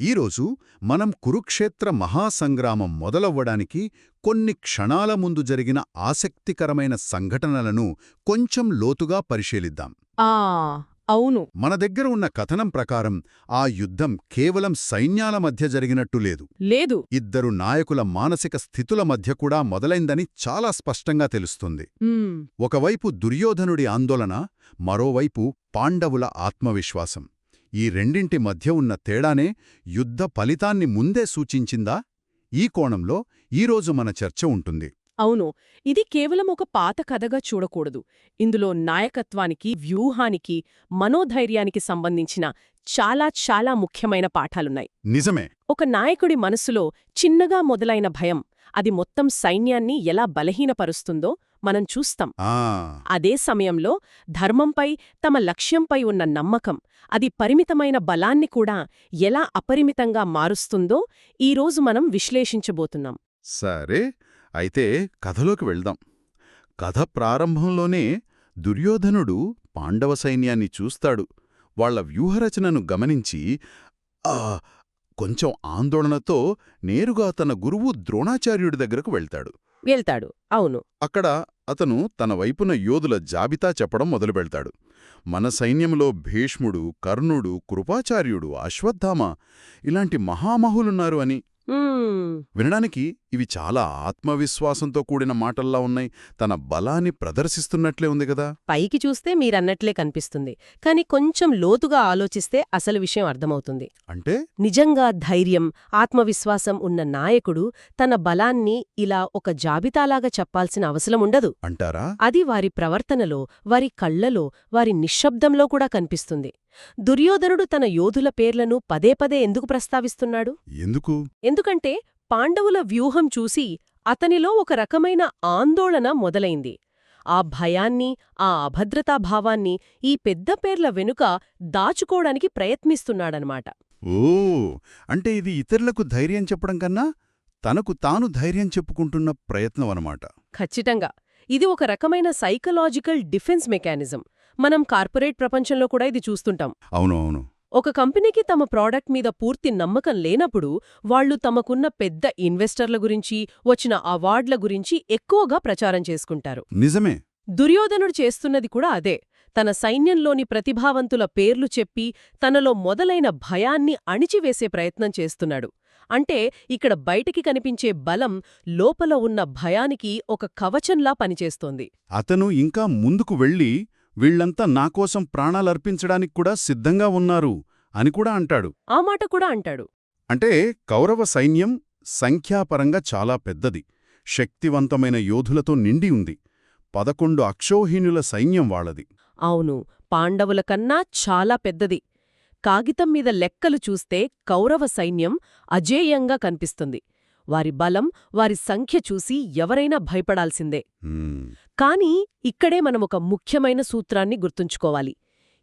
ఈరోజు మనం కురుక్షేత్ర మహాసంగ్రామం మొదలవ్వడానికి కొన్ని క్షణాల ముందు జరిగిన ఆసక్తికరమైన సంఘటనలను కొంచెం లోతుగా పరిశీలిద్దాం. ఆ అవును. మన దగ్గర ఉన్న కథనం ప్రకారం ఆ యుద్ధం కేవలం సైన్యాల మధ్య జరిగినట్టు లేదు. లేదు. ఇద్దరు నాయకుల మానసిక స్థితుల మధ్య కూడా మొదలైందని చాలా స్పష్టంగా తెలుస్తుంది. ఒకవైపు దుర్యోధనుడి ఆందోళన మరోవైపు పాండవుల ఆత్మవిశ్వాసం. ఈ రెండింటి మధ్య ఉన్న తేడానే యుద్ధ ఫలితాన్ని ముందే సూచించిందా? ఈ కోణంలో ఈరోజు మన చర్చ ఉంటుంది. అవును. ఇది కేవలం ఒక పాత కథగా చూడకూడదు. ఇందులో నాయకత్వానికి వ్యూహానికి మనోధైర్యానికి సంబంధించిన చాలా చాలా ముఖ్యమైన పాఠాలున్నాయి. నిజమే. ఒక నాయకుడి మనసులో చిన్నగా మొదలైన భయం అది మొత్తం సైన్యాన్ని ఎలా బలహీనపరుస్తుందో మనం చూస్తాం. అదే సమయంలో ధర్మంపై తమ లక్ష్యంపై ఉన్న నమ్మకం అది పరిమితమైన బలాన్ని కూడా ఎలా అపరిమితంగా మారుస్తుందో ఈరోజు మనం విశ్లేషించబోతున్నాం. సరే. అయితే కథలోకి వెళ్దాం. కథ ప్రారంభంలోనే దుర్యోధనుడు పాండవ సైన్యాన్ని చూస్తాడు. వాళ్ళ వ్యూహరచనను గమనించి ఆ కొంచెం ఆందోళనతో నేరుగా తన గురువు ద్రోణాచార్యుడి దగ్గరకు వెళ్తాడు. వెళ్తాడు. అవును. అక్కడ అతను తన వైపున యోధుల జాబితా చెప్పడం మొదలుపెడతాడు. మన సైన్యంలో భీష్ముడు కర్ణుడు కృపాచార్యుడు అశ్వత్థామ ఇలాంటి మహామహులున్నారు అని. వినడానికి ఇవి చాలా ఆత్మవిశ్వాసంతో కూడిన మాటల్లా ఉన్నాయి. తన బలాన్ని ప్రదర్శిస్తున్నట్లే ఉంది కదా. పైకి చూస్తే మీరన్నట్లే కనిపిస్తుంది. కాని కొంచెం లోతుగా ఆలోచిస్తే అసలు విషయం అర్థమవుతుంది. అంటే? నిజంగా ధైర్యం ఆత్మవిశ్వాసం ఉన్న నాయకుడు తన బలాన్ని ఇలా ఒక జాబితాలాగా చెప్పాల్సిన అవసరం ఉండదు. అంటారా? అది వారి ప్రవర్తనలో వారి కళ్ళలో వారి నిశ్శబ్దంలో కూడా కనిపిస్తుంది. దుర్యోధనుడు తన యోధుల పేర్లను పదే పదే ఎందుకు ప్రస్తావిస్తున్నాడు? ఎందుకు? ఎందుకంటే పాండవుల వ్యూహం చూసి అతనిలో ఒక రకమైన ఆందోళన మొదలైంది. ఆ భయాన్ని ఆ అభద్రతాభావాన్ని ఈ పెద్ద పేర్ల వెనుక దాచుకోవడానికి ప్రయత్నిస్తున్నాడనమాట. ఓ! అంటే ఇది ఇతరులకు ధైర్యం చెప్పడం కన్నా తనకు తాను ధైర్యం చెప్పుకుంటున్న ప్రయత్నం అనమాట. ఖచ్చితంగా. ఇది ఒక రకమైన సైకలాజికల్ డిఫెన్స్ మెకానిజం. మనం కార్పొరేట్ ప్రపంచంలో కూడా ఇది చూస్తుంటాం. అవును అవును. ఒక కంపెనీకి తమ ప్రోడక్ట్ మీద పూర్తి నమ్మకం లేనప్పుడు వాళ్ళు తమకున్న పెద్ద ఇన్వెస్టర్ల గురించి వచ్చిన అవార్డ్ల గురించి ఎక్కువగా ప్రచారం చేసుకుంటారు. నిజమే. దుర్యోధనుడు చేస్తున్నది కూడా అదే. తన సైన్యంలోని ప్రతిభావంతుల పేర్లు చెప్పి తనలో మొదలైన భయాన్ని అణిచివేసే ప్రయత్నం చేస్తున్నాడు. అంటే ఇక్కడ బయటికి కనిపించే బలం లోపల ఉన్న భయానికి ఒక కవచంలా పనిచేస్తోంది. అతను ఇంకా ముందుకు వెళ్ళి వీళ్ళంతా నాకోసం ప్రాణాలర్పించడానికి కూడా సిద్ధంగా ఉన్నారు అని కూడా అంటాడు. ఆ మాట కూడా అంటాడు. అంటే కౌరవ సైన్యం సంఖ్యాపరంగా చాలా పెద్దది. శక్తివంతమైన యోధులతో నిండి ఉంది. పదకొండు అక్షోహీనుల సైన్యం వాళ్ళది. అవును పాండవుల కన్నా చాలా పెద్దది. కాగితం మీద లెక్కలు చూస్తే కౌరవ సైన్యం అజేయంగా కనిపిస్తుంది. వారి బలం వారి సంఖ్య చూసి ఎవరైనా భయపడాల్సిందే. కాని ఇక్కడే మనం ఒక ముఖ్యమైన సూత్రాన్ని గుర్తుంచుకోవాలి.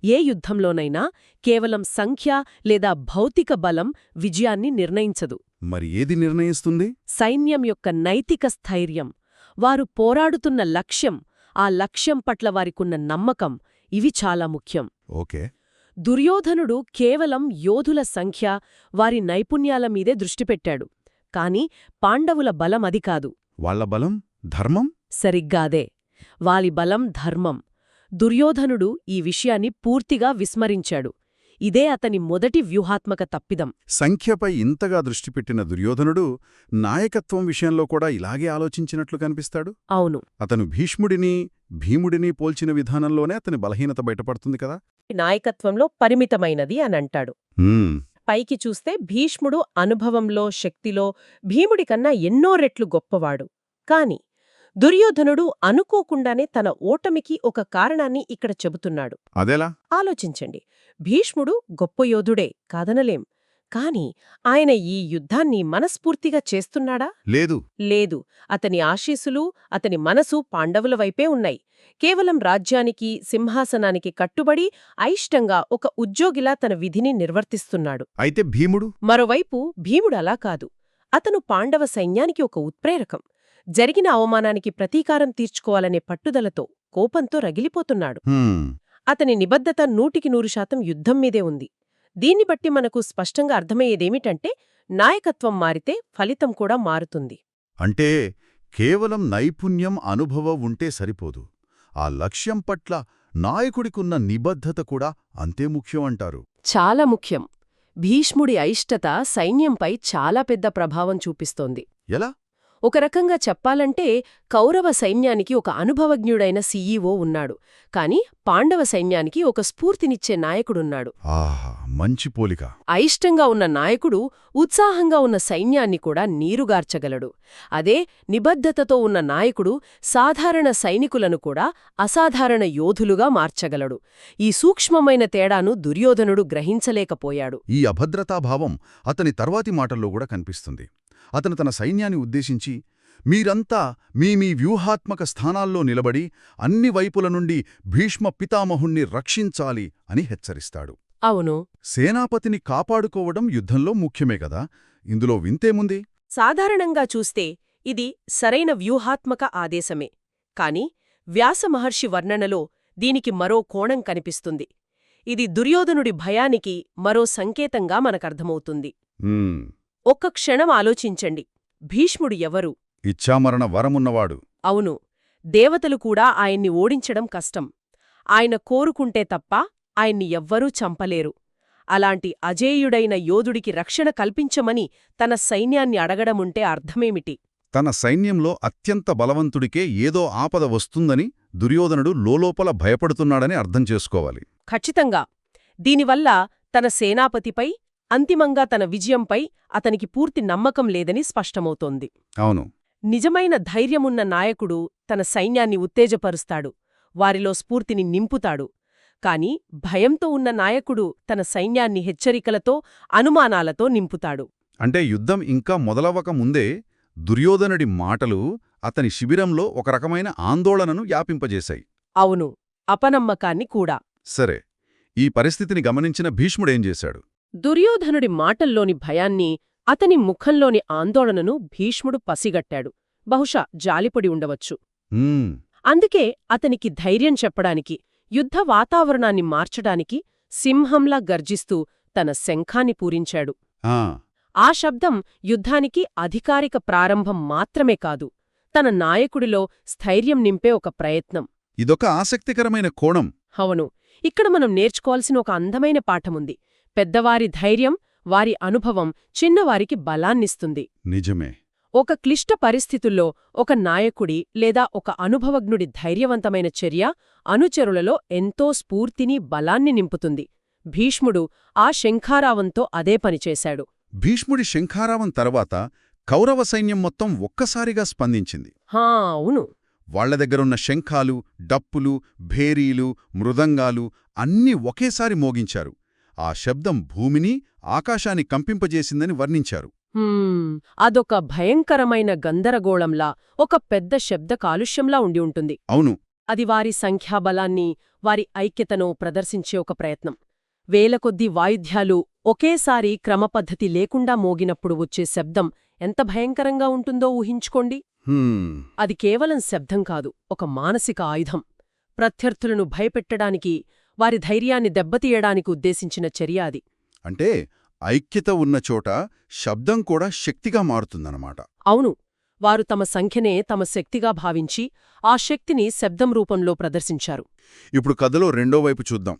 ఏ యుద్ధంలోనైనా కేవలం సంఖ్య లేదా భౌతిక బలం విజయాన్ని నిర్ణయించదు. మరి ఏది నిర్ణయిస్తుంది? సైన్యం యొక్క నైతిక స్థైర్యం వారు పోరాడుతున్న లక్ష్యం ఆ లక్ష్యం పట్ల వారికున్న నమ్మకం ఇవి చాలా ముఖ్యం. ఓకే. దుర్యోధనుడు కేవలం యోధుల సంఖ్య వారి నైపుణ్యాల మీదే దృష్టిపెట్టాడు కాని పాండవుల బలం అది కాదు. వాళ్ళ బలం ధర్మం? సరిగ్గాదే వారి బలం ధర్మం. దుర్యోధనుడు ఈ విషయాన్ని పూర్తిగా విస్మరించాడు. ఇదే అతని మొదటి వ్యూహాత్మక తప్పిదం. సంఖ్యపై ఇంతగా దృష్టి పెట్టిన దుర్యోధనుడు నాయకత్వం విషయంలో కూడా ఇలాగే ఆలోచించినట్లు కనిపిస్తాడు? అవును. అతను భీష్ముడిని భీముడిని పోల్చిన విధానంలోనే అతని బలహీనత బయటపడుతుంది కదా? నాయకత్వంలో పరిమితమైనది అనంటాడు. పైకి చూస్తే భీష్ముడు అనుభవంలో శక్తిలో భీముడి కన్నా ఎన్నో రెట్లు గొప్పవాడు. కాని దుర్యోధనుడు అనుకోకుండానే తన ఓటమికి ఒక కారణాన్ని ఇక్కడ చెబుతున్నాడు. అదెలా? ఆలోచించండి. భీష్ముడు గొప్ప యోధుడే కాదనలేం. కాని ఆయన ఈ యుద్ధాన్ని మనస్ఫూర్తిగా చేస్తున్నాడా? లేదు. లేదు. అతని ఆశీస్సులు అతని మనసు పాండవుల వైపే ఉన్నాయి. కేవలం రాజ్యానికి సింహాసనానికి కట్టుబడి అయిష్టంగా ఒక ఉద్యోగిలా తన విధిని నిర్వర్తిస్తున్నాడు. అయితే భీముడు? మరోవైపు భీముడు అలా కాదు. అతను పాండవ సైన్యానికి ఒక ఉత్ప్రేరకం. జరిగిన అవమానానికి ప్రతీకారం తీర్చుకోవాలనే పట్టుదలతో కోపంతో రగిలిపోతున్నాడు. అతని నిబద్ధత నూటికి నూరు శాతం యుద్ధం మీదే ఉంది. దీన్ని బట్టి మనకు స్పష్టంగా అర్థమయ్యేదేమిటంటే నాయకత్వం మారితే ఫలితం కూడా మారుతుంది. అంటే కేవలం నైపుణ్యం అనుభవం ఉంటే సరిపోదు. ఆ లక్ష్యం పట్ల నాయకుడికున్న నిబద్ధత కూడా అంతే ముఖ్యం అంటారు. చాలా ముఖ్యం. భీష్ముడి అయిష్టత సైన్యంపై చాలా పెద్ద ప్రభావం చూపిస్తోంది. ఎలా? ఒక రకంగా చెప్పాలంటే కౌరవ సైన్యానికి ఒక అనుభవజ్ఞుడైన సీఈఓ ఉన్నాడు. కాని పాండవ సైన్యానికి ఒక స్ఫూర్తినిచ్చే నాయకుడున్నాడు. ఆహా మంచి పోలిక. అయిష్టంగా ఉన్న నాయకుడు ఉత్సాహంగా ఉన్న సైన్యాన్ని కూడా నీరుగార్చగలడు. అదే నిబద్ధతతో ఉన్న నాయకుడు సాధారణ సైనికులను కూడా అసాధారణ యోధులుగా మార్చగలడు. ఈ సూక్ష్మమైన తేడాను దుర్యోధనుడు గ్రహించలేకపోయాడు. ఈ అభద్రతాభావం అతని తర్వాతి మాటల్లో కూడా కనిపిస్తుంది. అతను తన సైన్యాన్ని ఉద్దేశించి మీరంతా మీ మీ వ్యూహాత్మక స్థానాల్లో నిలబడి అన్ని వైపుల నుండి భీష్మ పితామహుణ్ణి రక్షించాలి అని హెచ్చరిస్తాడు. అవును. సేనాపతిని కాపాడుకోవడం యుద్ధంలో ముఖ్యమే కదా. ఇందులో వింతేముంది సాధారణంగా చూస్తే ఇది సరైన వ్యూహాత్మక ఆదేశమే. కాని వ్యాసమహర్షి వర్ణనలో దీనికి మరో కోణం కనిపిస్తుంది. ఇది దుర్యోధనుడి భయానికి మరో సంకేతంగా మనకర్థమవుతుంది. ఒక్క క్షణం ఆలోచించండి. భీష్ముడు ఎవరు? ఇచ్ఛామరణ వరమున్నవాడు. అవును. దేవతలు కూడా ఆయన్ని ఓడించడం కష్టం. ఆయన కోరుకుంటే తప్ప ఆయన్ని ఎవ్వరూ చంపలేరు. అలాంటి అజేయుడైన యోధుడికి రక్షణ కల్పించమని తన సైన్యాన్ని అడగడముంటే అర్థమేమిటి? తన సైన్యంలో అత్యంత బలవంతుడికే ఏదో ఆపద వస్తుందని దుర్యోధనుడు లోలోపల భయపడుతున్నాడని అర్థం చేసుకోవాలి. ఖచ్చితంగా. దీనివల్ల తన సేనాపతిపై అంతిమంగా తన విజయంపై అతనికి పూర్తి నమ్మకం లేదని స్పష్టమవుతోంది. అవును. నిజమైన ధైర్యమున్న నాయకుడు తన సైన్యాన్ని ఉత్తేజపరుస్తాడు వారిలో స్ఫూర్తిని నింపుతాడు. కాని భయంతో ఉన్న నాయకుడు తన సైన్యాన్ని హెచ్చరికలతో అనుమానాలతో నింపుతాడు. అంటే యుద్ధం ఇంకా మొదలవక ముందే దుర్యోధనుడి మాటలు అతని శిబిరంలో ఒక రకమైన ఆందోళనను వ్యాపింపజేశాయి. అవును అపనమ్మకాన్ని కూడా. సరే ఈ పరిస్థితిని గమనించిన భీష్ముడేం చేశాడు? దుర్యోధనుడి మాటల్లోని భయాన్ని అతని ముఖంలోని ఆందోళనను భీష్ముడు పసిగట్టాడు. బహుశా జాలిపడి ఉండవచ్చు. "ఉమ్, అందుకే అతనికి ధైర్యం చెప్పడానికి యుద్ధ వాతావరణాన్ని మార్చడానికి సింహంలా గర్జిస్తూ తన శంఖాన్ని పూరించాడు. ఆ, ఆ శబ్దం యుద్ధానికి అధికారిక ప్రారంభం మాత్రమే కాదు తన నాయకుడిలో స్థైర్యం నింపే ఒక ప్రయత్నం. ఇదొక ఆసక్తికరమైన కోణం. అవును ఇక్కడ మనం నేర్చుకోవాల్సిన ఒక అందమైన పాఠముంది. పెద్దవారి ధైర్యం వారి అనుభవం చిన్నవారికి బలాన్నిస్తుంది. నిజమే. ఒక క్లిష్ట పరిస్థితుల్లో ఒక నాయకుడి లేదా ఒక అనుభవజ్ఞుడి ధైర్యవంతమైన చర్య అనుచరులలో ఎంతో స్ఫూర్తిని బలాన్ని నింపుతుంది. భీష్ముడు ఆ శంఖారావంతో అదే పనిచేశాడు భీష్ముడి శంఖారావం తర్వాత కౌరవ సైన్యం మొత్తం ఒక్కసారిగా స్పందించింది. హా అవును. వాళ్ళ దగ్గరున్న శంఖాలు డప్పులు భేరీలు మృదంగాలు అన్నీ ఒకేసారి మోగించారు. ఆ శబ్దం భూమిని ఆకాశాన్ని కంపింపజేసిందని వర్ణించారు. అదొక భయంకరమైన గందరగోళంలా ఒక పెద్ద శబ్ద కాలుష్యంలా ఉండి ఉంటుంది. అవును. అది వారి సంఖ్యాబలాన్ని వారి ఐక్యతను ప్రదర్శించే ఒక ప్రయత్నం. వేల కొద్దీ వాయిద్యాలు ఒకేసారి క్రమపద్ధతి లేకుండా మోగినప్పుడు వచ్చే శబ్దం ఎంత భయంకరంగా ఉంటుందో ఊహించుకోండి. అది కేవలం శబ్దం కాదు ఒక మానసిక ఆయుధం. ప్రత్యర్థులను భయపెట్టడానికి వారి ధైర్యాన్ని దెబ్బతీయడానికి ఉద్దేశించిన చర్య అది. అంటే ఐక్యత ఉన్న చోట శబ్దం కూడా శక్తిగా మారుతుందన్నమాట. అవును. వారు తమ సంఖ్యనే తమ శక్తిగా భావించి ఆ శక్తిని శబ్దం రూపంలో ప్రదర్శించారు. ఇప్పుడు కథలో రెండో వైపు చూద్దాం.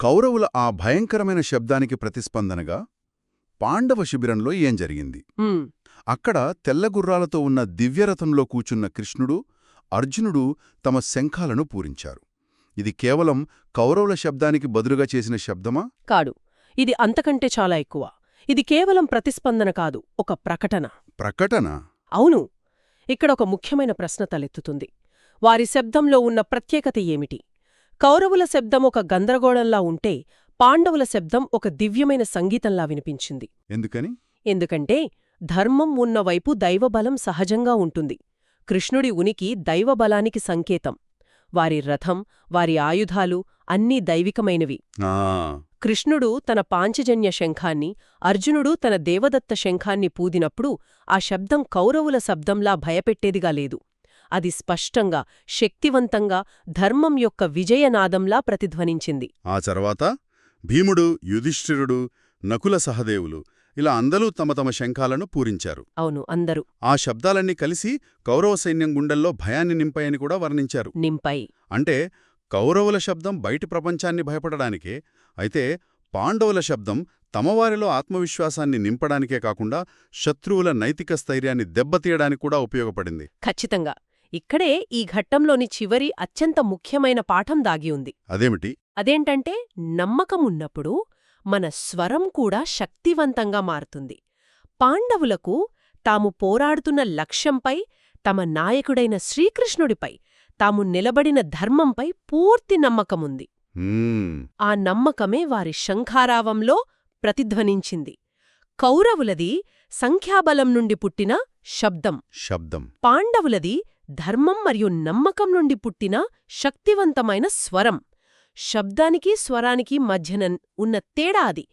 కౌరవుల ఆ భయంకరమైన శబ్దానికి ప్రతిస్పందనగా పాండవ శిబిరంలో ఏం జరిగింది? అక్కడ తెల్లగుర్రాలతో ఉన్న దివ్యరథంలో కూచున్న కృష్ణుడు అర్జునుడు తమ శంఖాలను పూరించారు. ఇది కేవలం కౌరవుల శబ్దానికి బదులుగా చేసిన శబ్దమా? కాడు ఇది అంతకంటే చాలా ఎక్కువ. ఇది కేవలం ప్రతిస్పందన కాదు ఒక ప్రకటన. ప్రకటన? అవును. ఇక్కడ ఒక ముఖ్యమైన ప్రశ్న తలెత్తుతుంది. వారి శబ్దంలో ఉన్న ప్రత్యేకత ఏమిటి? కౌరవుల శబ్దం ఒక గందరగోళంలా ఉంటే పాండవుల శబ్దం ఒక దివ్యమైన సంగీతంలా వినిపించింది. ఎందుకని? ఎందుకంటే ధర్మం ఉన్నవైపు దైవబలం సహజంగా ఉంటుంది. కృష్ణుడి ఉనికి దైవబలానికి సంకేతం. వారి రథం వారి ఆయుధాలు అన్నీ దైవికమైనవి. కృష్ణుడు తన పాంచజన్య శంఖాన్ని అర్జునుడు తన దేవదత్త శంఖాన్ని పూదినప్పుడు ఆ శబ్దం కౌరవుల శబ్దంలా భయపెట్టేదిగా లేదు. అది స్పష్టంగా శక్తివంతంగా ధర్మం యొక్క విజయనాదంలా ప్రతిధ్వనించింది. ఆ తర్వాత భీముడు యుధిష్ఠిరుడు నకుల సహదేవులు ఇలా అందరూ తమ తమ శంఖాలను పూరించారు. అవును అందరూ. ఆ శబ్దాలన్నీ కలిసి కౌరవ సైన్యం గుండెల్లో భయాన్ని నింపాయని కూడా వర్ణించారు. నింపై అంటే కౌరవుల శబ్దం బయటి ప్రపంచాన్ని భయపడడానికే అయితే పాండవుల శబ్దం తమవారిలో ఆత్మవిశ్వాసాన్ని నింపడానికే కాకుండా శత్రువుల నైతిక స్థైర్యాన్ని దెబ్బతీయడానికి కూడా ఉపయోగపడింది. ఖచ్చితంగా. ఇక్కడే ఈ ఘట్టంలోని చివరి అత్యంత ముఖ్యమైన పాఠం దాగి ఉంది. అదేమిటి? అదేంటంటే నమ్మకమున్నప్పుడు మన స్వరం కూడా శక్తివంతంగా మారుతుంది. పాండవులకు తాము పోరాడుతున్న లక్ష్యంపై తమ నాయకుడైన శ్రీకృష్ణుడిపై తాము నిలబడిన ధర్మంపై పూర్తి నమ్మకముంది. ఆ నమ్మకమే వారి శంఖారావంలో ప్రతిధ్వనించింది. కౌరవులది సంఖ్యాబలం నుండి పుట్టిన శబ్దం. శబ్దం. పాండవులది ధర్మం మరియు నమ్మకం నుండి పుట్టిన శక్తివంతమైన స్వరం. శబ్దానికి స్వరానికి మధ్యన ఉన్న తేడా అది.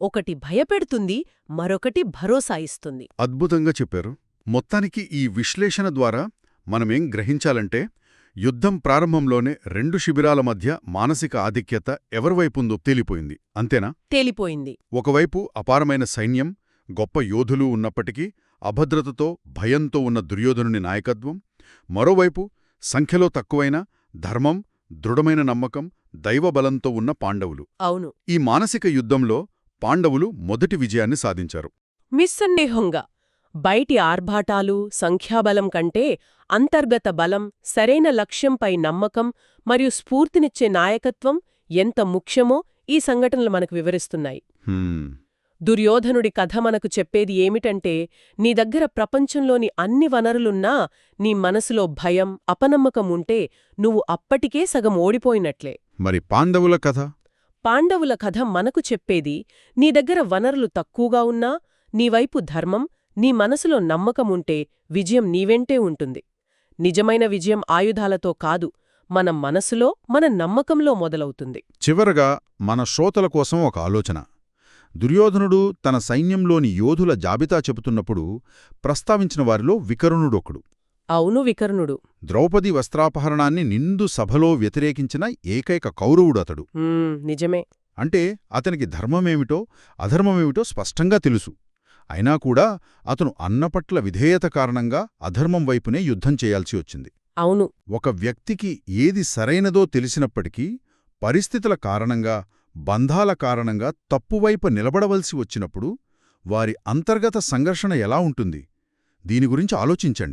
ఒకటి భయపెడుతుంది మరొకటి భరోసా ఇస్తుంది. అద్భుతంగా చెప్పారు. మొత్తానికి ఈ విశ్లేషణ ద్వారా మనమేం గ్రహించాలంటే యుద్ధం ప్రారంభంలోనే రెండు శిబిరాల మధ్య మానసిక ఆధిక్యత ఎవరివైపుందో తేలిపోయింది. అంతేనా? తేలిపోయింది. ఒకవైపు అపారమైన సైన్యం గొప్ప యోధులు ఉన్నప్పటికీ అభద్రతతో భయంతో ఉన్న దుర్యోధనుని నాయకత్వం. మరోవైపు సంఖ్యలో తక్కువైన ధర్మం దృఢమైన నమ్మకం దైవబలంతో ఉన్న పాండవులు. అవును. ఈ మానసిక యుద్ధంలో పాండవులు మొదటి విజయాన్ని సాధించారు. నిస్సందేహంగా బయటి ఆర్భాటాలు సంఖ్యాబలం కంటే అంతర్గత బలం సరైన లక్ష్యంపై నమ్మకం మరియు స్ఫూర్తినిచ్చే నాయకత్వం ఎంత ముఖ్యమో ఈ సంఘటనలు మనకు వివరిస్తున్నాయి. దుర్యోధనుడి కథ మనకు చెప్పేది ఏమిటంటే నీ దగ్గర ప్రపంచంలోని అన్ని వనరులున్నా నీ మనసులో భయం అపనమ్మకం ఉంటే నువ్వు అప్పటికే సగం ఓడిపోయినట్లే. మరి పాండవుల కథ? పాండవుల కథ మనకు చెప్పేది నీ దగ్గర వనరులు తక్కువగా ఉన్నా నీవైపు ధర్మం నీ మనసులో నమ్మకముంటే విజయం నీవెంటే ఉంటుంది. నిజమైన విజయం ఆయుధాలతో కాదు మన మనసులో మన నమ్మకంలో మొదలవుతుంది. చివరగా మన శ్రోతల కోసం ఒక ఆలోచన. దుర్యోధనుడు తన సైన్యంలోని యోధుల జాబితా చెబుతున్నప్పుడు ప్రస్తావించిన వారిలో వికరుణుడొకడు. అవును వికర్ణుడు. ద్రౌపది వస్త్రాపహరణాన్ని నిండు సభలో వ్యతిరేకించిన ఏకైక కౌరవుడతడు ఉమ్, నిజమే. అంటే అతనికి ధర్మమేమిటో అధర్మమేమిటో స్పష్టంగా తెలుసు. అయినా కూడా అతను అన్నపట్ల విధేయత కారణంగా అధర్మం వైపునే యుద్ధం చేయాల్సి వచ్చింది. అవును. ఒక వ్యక్తికి ఏది సరైనదో తెలిసినప్పటికీ పరిస్థితుల కారణంగా బంధాల కారణంగా తప్పువైపు నిలబడవలసి వచ్చినప్పుడు వారి అంతర్గత సంఘర్షణ ఎలా ఉంటుంది? దీని గురించి ఆలోచించండి.